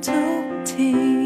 都听